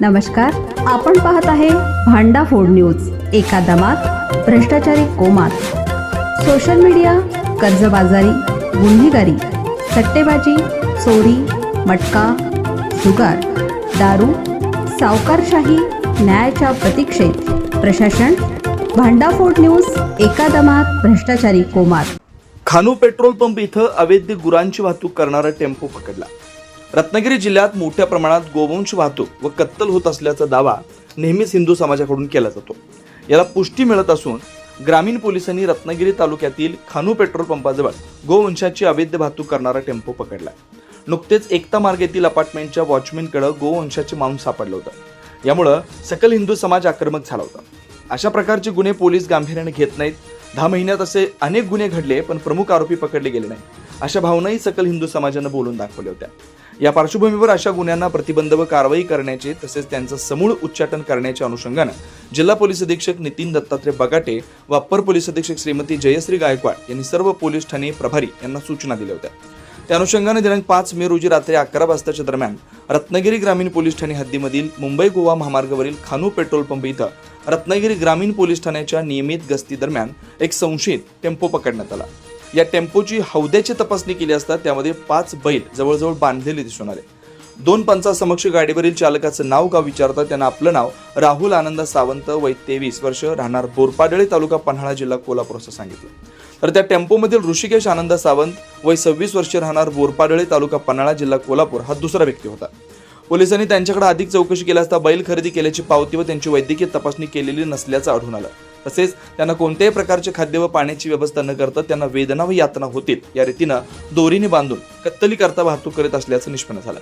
नमस्कार आपण पाहत आहे भांडा फोड न्यूज एका दमात भ्रष्टाचारी कोमात. सोशल मीडिया कर्जबाजारी गुन्हेगारी सट्टेबाजी चोरी मटका जुगार दारू सावकारशाही न्यायाच्या प्रतीक्षेत. प्रशासन भांडाफोड न्यूज एका दमात भ्रष्टाचारी कोमात. खानू पेट्रोल पंप इथं अवैध गुरांची वाहतूक करणारा टेम्पो पकडला. रत्नागिरी जिल्ह्यात मोठ्या प्रमाणात गोवंश वाहतूक व कत्तल होत असल्याचा दावा नेहमीच हिंदू समाजाकडून केला जातो. याला पुष्टी मिळत असून ग्रामीण पोलिसांनी रत्नागिरी तालुक्यातील खानू पेट्रोल पंपाजवळ गोवंशाची अवैध वाहतूक करणारा टेम्पो पकडला नुकतेच एकता मार्ग येथील अपार्टमेंटच्या वॉचमॅनकडे गोवंशाचे मांस सापडलं होतं. यामुळं सकल हिंदू समाज आक्रमक झाला होता. अशा प्रकारचे गुन्हे पोलीस गांभीर्याने घेत नाहीत. दहा महिन्यात असे अनेक गुन्हे घडले पण प्रमुख आरोपी पकडले गेले नाही अशा भावनाही सकल हिंदू समाजानं बोलून दाखवल्या होत्या. या पार्श्वभूमीवर अशा गुन्ह्यांना प्रतिबंध व कारवाई करण्याचे तसेच त्यांचं समूळ उच्चाटन करण्याच्या अनुषंगानं जिल्हा पोलीस अधीक्षक नितीन दत्तात्रय बगाटे व अप्पर पोलीस अधीक्षक श्रीमती जयश्री गायकवाड यांनी सर्व पोलीस ठाणे प्रभारी यांना सूचना दिल्या होत्या. त्या अनुषंगाने दिनांक पाच मे रोजी रात्री अकरा वाजताच्या दरम्यान रत्नागिरी ग्रामीण पोलीस ठाणे हद्दीमधील मुंबई गोवा महामार्गावरील खानू पेट्रोल पंप इथं रत्नागिरी ग्रामीण पोलीस ठाण्याच्या नियमित गस्ती दरम्यान एक संशयित टेम्पो पकडण्यात आला. या टेम्पोची हौद्याची तपासणी केली असता त्यामध्ये पाच बैल जवळजवळ बांधलेले दिसून आले. दोन पंचासमक्ष गाडीवरील चालकाचं नाव का विचारता त्यांना आपलं नाव राहुल आनंद सावंत वय तेवीस वर्ष राहणार बोरपाडळे तालुका पन्हाळा जिल्हा कोल्हापूर असं सांगितलं. तर त्या टेम्पोमधील ऋषिकेश आनंद सावंत वय सव्वीस वर्ष राहणार बोरपाडळे तालुका पन्हाळा जिल्हा कोल्हापूर हा दुसरा व्यक्ती होता. पोलिसांनी त्यांच्याकडे अधिक चौकशी केली असता बैल खरेदी केल्याची पावती व त्यांची वैद्यकीय तपासणी केलेली नसल्याचं आढळून आलं. तसेच त्यांना कोणत्याही प्रकारचे खाद्य व पाण्याची व्यवस्था न करता त्यांना वेदना व यातना होतील. या रीतीनं दोरीने बांधून कत्तली करता वाहतूक करीत असल्याचं निष्पन्न झालं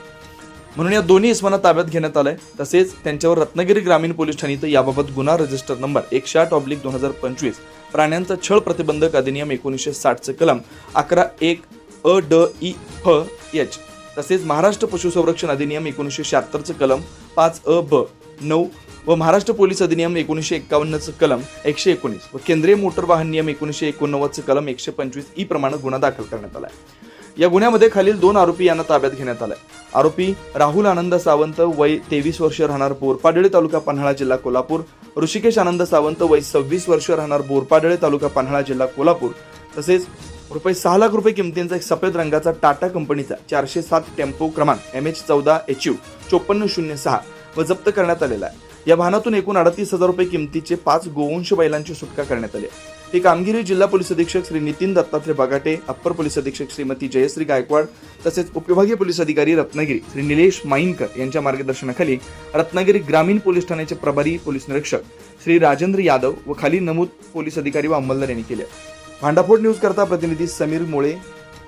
म्हणून या दोन्ही इसमांना ताब्यात घेण्यात आलंय. तसेच त्यांच्यावर रत्नागिरी ग्रामीण पोलीस ठाणीत याबाबत गुन्हा रजिस्टर नंबर एकशे आठ ऑब्लिक दोन हजार पंचवीस प्राण्यांचा छळ प्रतिबंधक अधिनियम एकोणीसशे साठचं कलम अकरा एक अ ड ई फ एच तसेच महाराष्ट्र पशुसंरक्षण अधिनियम एकोणीसशे शहात्तरचं कलम पाच अ ब नऊ व महाराष्ट्र पोलीस अधिनियम एकोणीसशे एक्कावन्नचं कलम एकशे एकोणीस व केंद्रीय मोटर वाहन नियम एकोणीसशे एकोणनव्वदचं कलम एकशे पंचवीस ई प्रमाणे गुन्हा दाखल करण्यात आला आहे या गुन्ह्यामध्ये खालील दोन आरोपी यांना ताब्यात घेण्यात आलाय. आरोपी राहुल आनंद सावंत वय तेवीस वर्ष राहणार बोरपाडळे तालुका पन्हाळा जिल्हा कोल्हापूर ऋषिकेश आनंद सावंत वय सव्वीस वर्ष राहणार बोरपाडळे तालुका पन्हाळा जिल्हा कोल्हापूर तसेच रुपये सहा लाख रुपये किमतींचा एक सफेद रंगाचा टाटा कंपनीचा चारशे सात टेम्पो क्रमांक एम एच चौदा एच यू चोपन्न शून्य सहा व जप्त करण्यात आलेला आहे. या वाहनातून एकूण अडतीस हजार रुपये किमतीचे पाच गोवंश बैलांची सुटका करण्यात आली. ही कामगिरी जिल्हा पोलीस अधीक्षक श्री नितीन दत्तात्रय बगाटे अप्पर पोलीस अधीक्षक श्रीमती जयश्री गायकवाड तसेच उपविभागीय पोलीस अधिकारी रत्नागिरी श्री निलेश माईनकर यांच्या मार्गदर्शनाखाली रत्नागिरी ग्रामीण पोलीस ठाण्याचे प्रभारी पोलीस निरीक्षक श्री राजेंद्र यादव व खाली नमूद पोलीस अधिकारी व अंमलदार यांनी केले. भांडाफोड न्यूज करता प्रतिनिधी समीर मोळे